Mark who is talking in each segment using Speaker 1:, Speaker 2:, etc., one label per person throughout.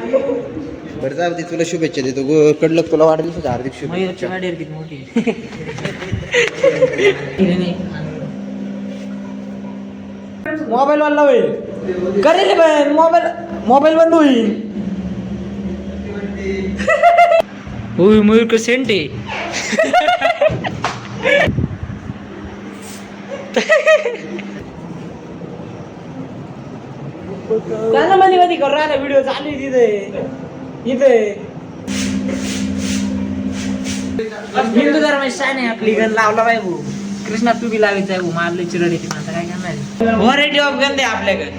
Speaker 1: बरं जाऊ दे तुला शुभेच्छा देतो. कडलक तुला वाढेल तुझ्या हार्दिक शुभेच्छा.
Speaker 2: मोबाईल वाला होईल. करेल पण मोबाईल मोबाईल बंद होईल.
Speaker 3: होय मयूर का सेंट
Speaker 2: त्यांना मध्ये मध्ये करू राहिला व्हिडिओ चालू आहे तिथे. इथे.
Speaker 3: हिंदू धर्माची शान आहे आपली गण लावला बाय भाऊ. कृष्णा तू बी लावायचा आहे भाऊ मारले चिरड येते आता काय करणार व्हरायटी ऑफ गंध आहे आपल्याकडे.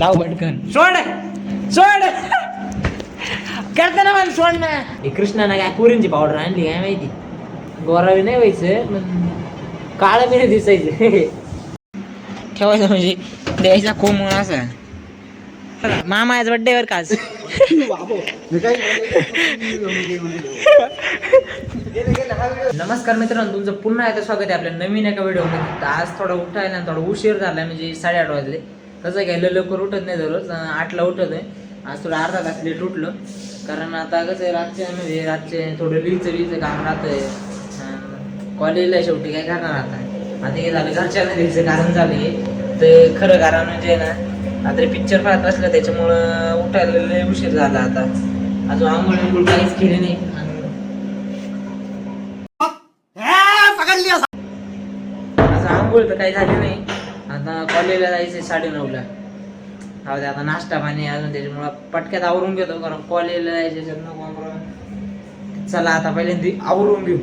Speaker 3: लाव भटकन सोड. सोड. करताना मला सोड ना. हे कृष्णानं काय पुरींची पावडर आणली काय माहिती? गोरावी नाही व्हायचं पण काळं बी नाही दिसायचं. ठेवायचं म्हणजे द्यायचा कोम असा. मामा आज बड्डे वर का नमस्कार मित्रांनो तुमचं पुन्हा एकदा स्वागत आहे आपल्या नवीन एका व्हिडिओमध्ये. आज थोडा उठायला आणि थोडा उशीर झाला म्हणजे साडेआठ वाजले. कसं काय लवकर उठत नाही दररोज आठला उठत आहे आज थोडा अर्धा तास लेट उठलो. कारण आता कसं आहे रातचे म्हणजे रातचे थोडं लिहिचं लिहिचं काम राहतंय. कॉलेजला शेवटी काय करणार आता? आता हे झालं घरच्या घरीचं कारण झालं. हे तर खरं कारण म्हणजे ना आता पिक्चर पाहत असलं त्याच्यामुळं उठायला उशीर झाला आता. अजून आंघोळ बिंघोळ काहीच केली नाही. आंघोळ तर काही झाली नाही. आता कॉलेजला जायचं साडे नऊला हा ते आता नाश्ता पाणी अजून त्याच्यामुळं पटक्यात आवरून घेतो कारण कॉलेजला जायचं नको आंघोळ. चला आता पहिल्यांदा आवरून घेऊ.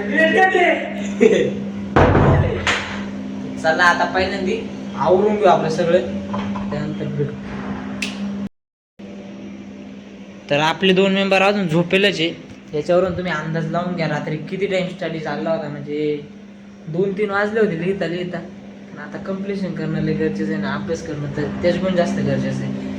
Speaker 3: चला आता पहिल्यांदा आवरून घेऊ आपलं सगळे. त्यानंतर भेट. तर आपले दोन मेंबर अजून झोपेलच आहे. याच्यावरून तुम्ही अंदाज लावून घ्या. रात्री किती टाइम स्टडी चालला होता? म्हणजे दोन तीन वाजले होते लिहिता लिहिता पण आता कम्प्लिशन करणं लय गरजेचं आहे ना अभ्यास करणं तर त्याच्याकडून जास्त गरजेचं आहे.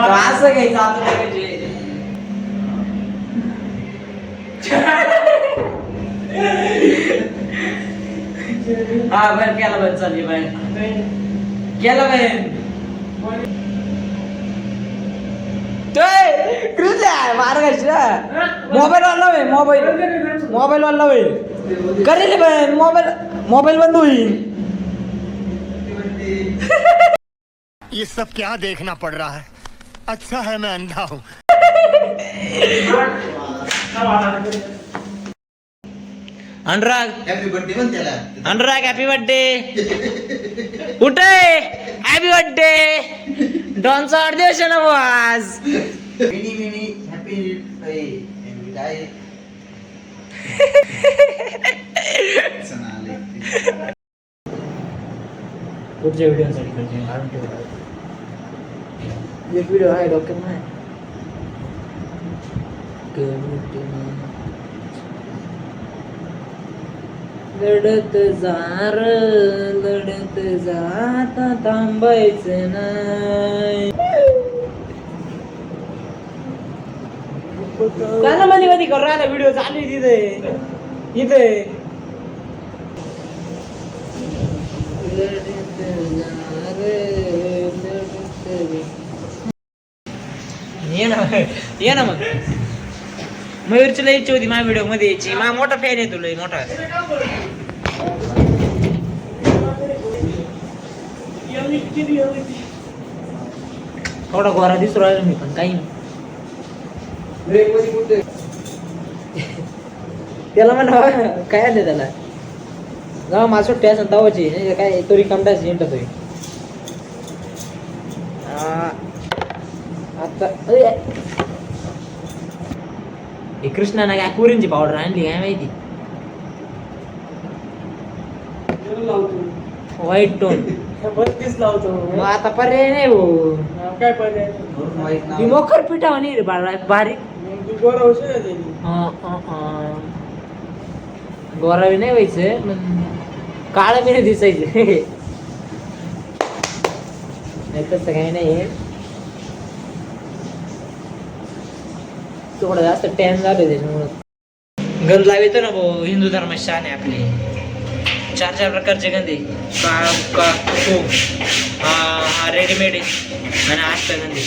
Speaker 3: असं घ्यायचं आता म्हणजे. हा बरं केला बरं चालली बाहेर. केला बाहेर.
Speaker 2: मोबाईल वाला होईल मोबाईल मोबाईल वाला होईल. करेल पण मोबाईल मोबाईल बंद होईल.
Speaker 4: ये सब क्या देखना पड़ रहा है? अच्छा है मैं अंधा हूँ।
Speaker 3: अनुराग।
Speaker 1: हॅपी बर्थडे पण त्याला.
Speaker 3: अनुराग हॅपी बर्थडे उठे. हॅपी बर्थडे डॉनचा वाढदिवस आहे ना भाऊ आज
Speaker 1: मिनी मिनी हॅपी काय
Speaker 3: पुढच्या व्हिडिओसाठी कंटिन्यू काढून ठेवू एक व्हिडिओ आहे डॉक्टर नाही लढत जार लढत जाता थांबायचं नाही
Speaker 2: त्यांना मध्ये मध्ये करू राहिला व्हिडिओ चालू आहे तिथे इथे
Speaker 3: ये ना ये ना मग. मयूरची लय इच्छा होती माझ्या व्हिडिओमध्ये यायची. मा मोठा फॅन आहे तुला मोठा. थोडा गोरा दिसू राहिला मी पण काही नाही. त्याला म्हणा काय आलं त्याला? जाऊ मला सुट्टी असं तवाची नाही तर काय तरी कमटाच हिंडत होई आता. हे कृष्णानं काय पुरींची पावडर आणली काय माहिती? व्हाईट टोन
Speaker 2: बत्तीस लावतो.
Speaker 3: मग आता पर्याय नाही भाऊ.
Speaker 2: काय पर्याय
Speaker 3: ती मोखर पिठा म्हणे रे बाळा बारीक.
Speaker 2: होशील.
Speaker 3: गोरावी नाही व्हायचं पण काळ बी नाही दिसायचं. नाही तसं काही नाही थोडं जास्त टॅन झालं त्याच्यामुळं. गंध लावितो ना भाऊ हिंदू धर्मात शान आहे आपली. चार चार प्रकारचे गंदे. का का तो हा रेडीमेड आहे. आणि गंदी.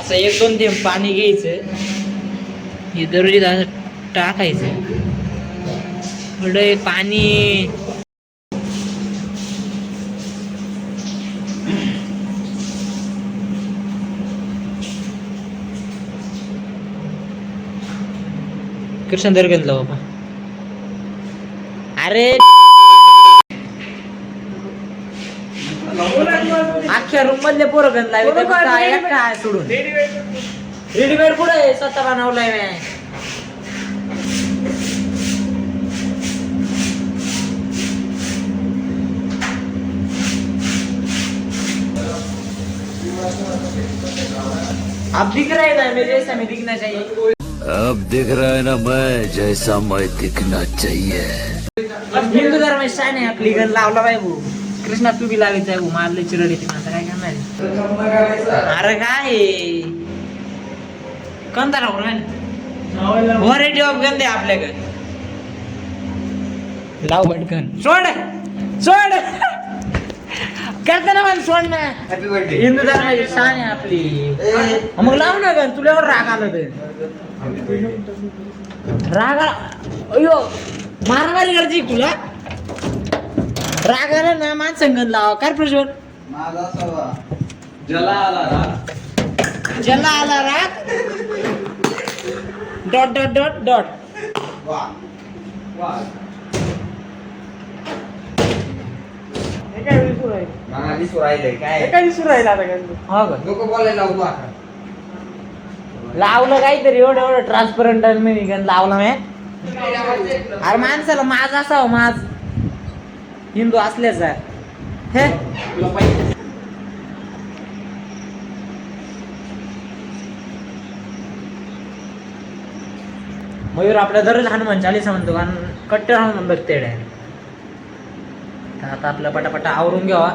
Speaker 3: असं एक दोन थेंब पाणी घ्यायचं. हे दररोज असं टाकायचं. थोडं पाणी कृष्ण दर्गनला बाबा. अरे अख्ख्या रूम मधले पोरं गण लावे काय सोडून? रेडीमेड कुठे स्वतः बनवलाय मी. अब दिख रहा है ना मेरे जैसा मैं दिखना चाहिए।
Speaker 5: अब दिख रहा है ना मैं जैसा मैं दिखना चाहिए।
Speaker 3: हिंदू धर्म शान आहे आपली गण लावला बाय भाऊ कृष्णा तू बी लावायचं आहे भाऊ मारले चिरडी ती माझं काय करणार अरे काय? कोणता राहू व्हरायटी ऑफ गंध आहे आपल्याकडे. लाव पटकन. सोड सोड. करताना मला सोड ना. हिंदू धर्माची शान आहे आपली. मग लाव ना गण तुला एवढं राग आलं ते राग अयो मारामारी करते तुला? राग आला ना माणसंगण लावा काय प्रश्न
Speaker 1: माझा सवा.
Speaker 2: ज्याला आला राग.
Speaker 3: ज्याला आला राग? Dot dot dot dot.
Speaker 1: वा.
Speaker 2: वा.
Speaker 1: मला दिसू राहिलंय काय?
Speaker 3: हो का?
Speaker 1: लोक बोलायला लावतो आता.
Speaker 3: लावलं काहीतरी एवढं एवढं ट्रान्सपरंट मी लावलं लावला मी. अरे माणसाला माझ असावं माझ हिंदू असल्याचा हे? मयूर आपल्या दररोज हनुमान चालीसा म्हणतो कारण कट्टर हनुमान बघते आता आपलं पटापटा आवरून घ्यावा.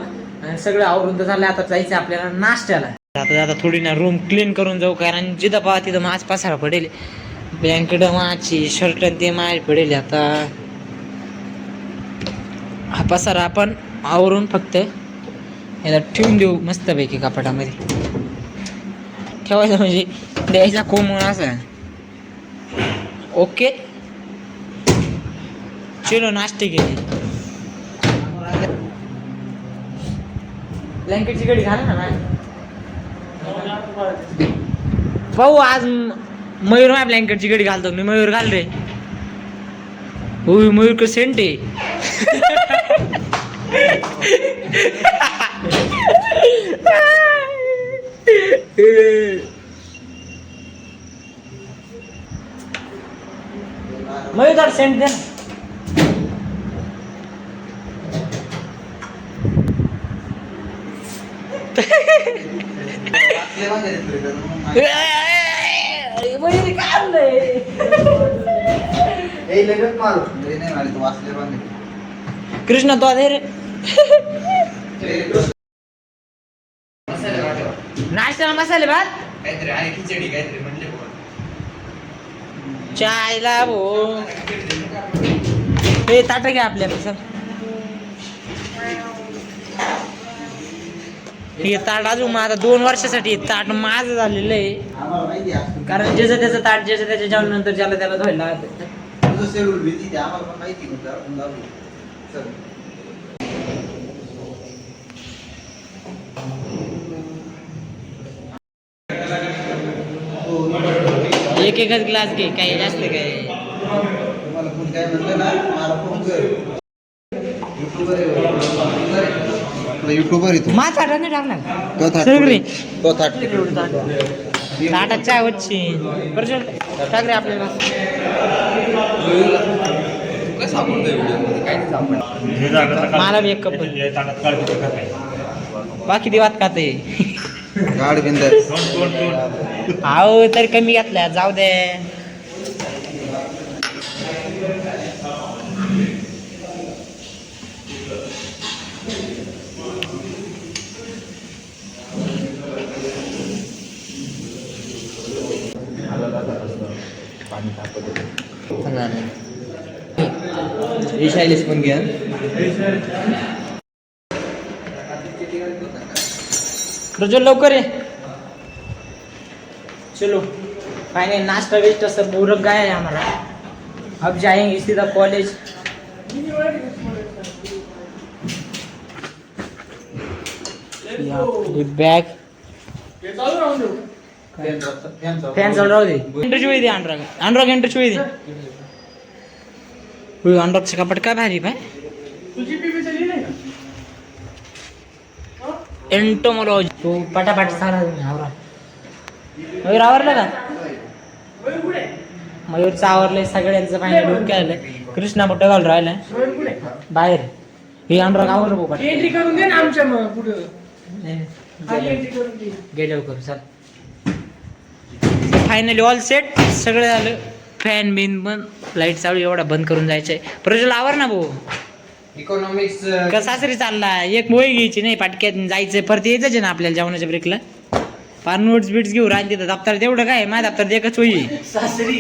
Speaker 3: आणि सगळं आवरून तर झालं आता जायचं आपल्याला नाश्त्याला. आता आता थोडी ना रूम क्लीन करून जाऊ कारण जिथं पहा तिथं माच पसारा पडेल. ब्लँकेट माची शर्ट ते माय पडेल आता. हा पसारा आपण आवरून फक्त याला ठेवून देऊ मस्तपैकी कपाटामध्ये. ठेवायचं म्हणजे द्यायचा कोमळ असा. ओके. चलो नाश्ते केले. ब्लँकेटची गडी घाल ना भाऊ पाहू आज मयूर माझ्या ब्लँकेटची गडी घालतो. मी मयूर घाल रे. होय मयूर क सेंट आहे. मयूर सेंट दे ना. मयूर काय आणलंय?
Speaker 1: ए, लगेच मारू. लय नाही मारी तू वाचले बांधले
Speaker 3: कृष्ण तो रे.
Speaker 1: वाटेवा.
Speaker 3: नाश्त्याला मसाले भात
Speaker 1: काहीतरी आहे खिचडी काहीतरी म्हणले बुवा.
Speaker 3: चायला भो. हे ताट घ्या आपल्या हे ताट अजून मग आता दोन वर्षासाठी ताट माझं झालेलं आहे. कारण ज्याचं त्याचं ताट ज्याचं त्याच्या जेवणानंतर ज्याला त्याला धुवायला एक एकच ग्लास घे काही जास्त काय.
Speaker 1: तुम्हाला कोणी काय म्हणलं ना मला फोन कर. युट्यूबर आहे तू.
Speaker 3: माझा नाही टाकला
Speaker 1: तो थाट
Speaker 3: सगळी.
Speaker 1: तो थाट
Speaker 3: ताटात चाय वच्ची. बरं टाक रे आपल्याला.
Speaker 1: सापडतोय काय नाही सापडत.
Speaker 3: मला बी एक कप. बाकी दिवात खाते.
Speaker 1: गाड बिंदर.
Speaker 3: अहो तरी कमी घातल्या. जाऊ दे.
Speaker 2: विशालीस पण घ्या.
Speaker 3: प्रज्वल लवकर ये. चलो. काय नाही नाश्ता वेस्ट असं पूरक काय आहे आम्हाला. अब जाएंगे सीधा कॉलेज बैग एंटर चोई दे अनुराग अनुराग एंटर चोई दे होय अनुरागचं कपाट काय भारी पाय एंटोमॉलॉजी तू पटापट सांगा आवरा मयूर आवरलं का मयूरचं आवरलंय सगळ्यांचं फायनल डोक्या आलंय कृष्णा मोठं घालून राहिलाय बाहेर हे अनुराग आवरलं
Speaker 6: दे
Speaker 3: गेल्यावर करू चल फायनली ऑल सेट सगळं झालं. फॅन बिन बंद. लाइट चालू एवढा बंद करून जायचंय. प्रज्वल आवर ना भाऊ.
Speaker 2: इकॉनॉमिक्स
Speaker 3: का सासरी चालला एक मोही घ्यायची नाही पाटक्यात जायचं परत यायचं आहे ना आपल्याला जेवणाच्या ब्रेकला फार नोट्स बिट्स घेऊ राहिली तिथं. दप्तर तेवढं काय? माझ्या दप्तर एकच होई.
Speaker 2: सासरी.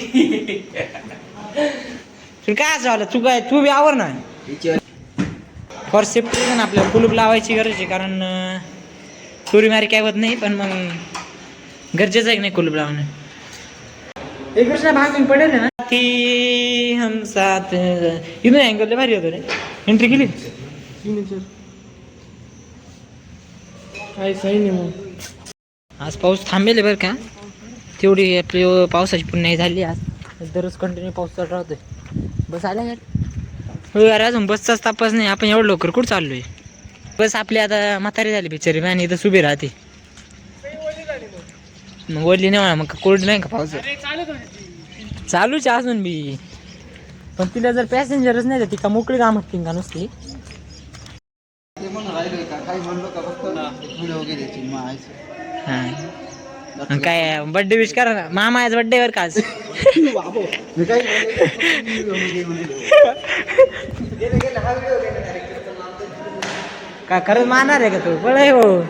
Speaker 3: तुला काय असं झालं तू काय? तू बी आवर ना. फॉर सेफ्टी ना आपल्याला कुलूप लावायची गरज आहे. कारण चोरी मारी काय होत नाही पण मग गरजेचं आहे की नाही कुलूप लावणं? कृष्णा भाग मी पडेल ना? ती हम साथ इथून अँगल भारी होतो रे. एंट्री केली?
Speaker 6: काय सही नाही मग?
Speaker 3: आज पाऊस थांबेल बरं का? तेवढी आपली पावसाची पुण्याई झाली आज. दररोज कंटिन्यू पाऊस चालू राहतोय. बस आल्या यार हो यार अजून बसचाच तापच नाही. आपण एवढं लवकर कुठं चाललोय? बस आपली आता म्हातारी झाली बिचारी. आणि इथं सुबी राहते. मग ओढली नाही म्हणा मग कोल्ड नाही का पाऊस
Speaker 6: होती.
Speaker 3: चालूच आहे अजून बी. पण तिला जर पॅसेंजरच नाही तर ती का मोकळी काम का नुसती?
Speaker 1: ते म्हणून राहिलोय का.
Speaker 3: हा. मग काय बड्डे विश करा ना. मामा आज बड्डे वर का आज?
Speaker 1: मी काही व्हिडिओ वगैरे म्हणलो.
Speaker 3: का खरंच मारणार आहे का तू? पळ हो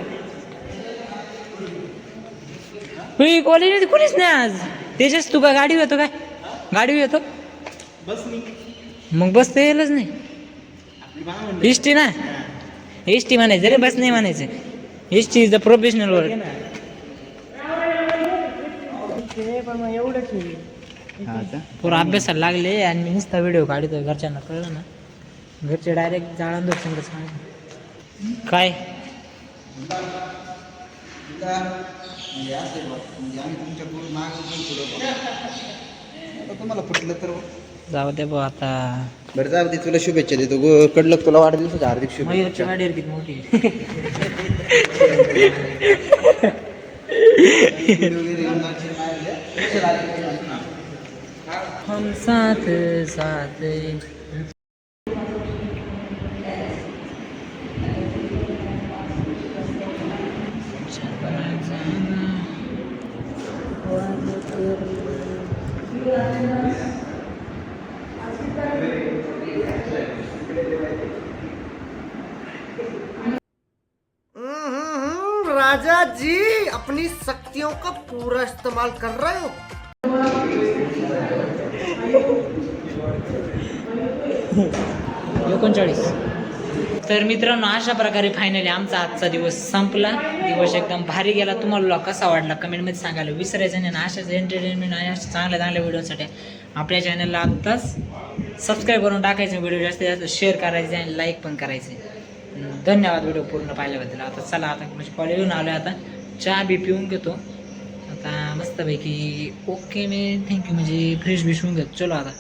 Speaker 3: हुई कॉलेज कोणीच नाही आज. तेजस तू का गाडी येतो काय? गाडी येतो? मग बस तर येईलच नाही. एसटी ना? एसटी म्हणायचं रे बस नाही म्हणायचं. ST is the professional work? पूर्ण अभ्यासाला लागले आणि मी नुसता व्हिडिओ काढतो घरच्यांना कळलं ना. घरचे डायरेक्ट जाळून दूर संगत सांग काय?
Speaker 1: तुला म्हणजे असेल बा. म्हणजे आम्ही तुमच्यापुढे मागं पण पुढं बघू. आता तुम्हाला पटलं तर.
Speaker 3: जाऊ दे भाऊ आता
Speaker 1: बरं जाऊ दे तुला शुभेच्छा देतो गो कडलक तुला वाढदिवसाच्या हार्दिक
Speaker 3: मयूरची
Speaker 1: शुभेच्छा
Speaker 3: गाडी आहे किती मोठी? हम साथ साथ
Speaker 7: शक्तियों का पूरा इस्तेमाल कर रहे हो?
Speaker 3: एकोणचाळीस. तर मित्रांनो अशा प्रकारे फायनली आमचा आजचा दिवस संपला. दिवस एकदम भारी गेला. तुम्हाला कसा वाटला कमेंटमध्ये सांगायला विसरायचं नाही. अशाच एंटरटेनमेंट आणि अशा चांगल्या चांगल्या व्हिडिओसाठी आपल्या चॅनलला आत्ताच सबस्क्राईब करून टाकायचं. व्हिडिओ जास्तीत जास्त शेअर करायचे आणि लाईक पण करायचे. धन्यवाद व्हिडिओ पूर्ण पाहिल्याबद्दल. आता चला आता म्हणजे कॉलेजहून आलो आता. चहा बी पिऊन घेतो. आता मस्तपैकी ओके मी. थँक्यू म्हणजे फ्रेश बिश होऊन घेतो. चलो आता.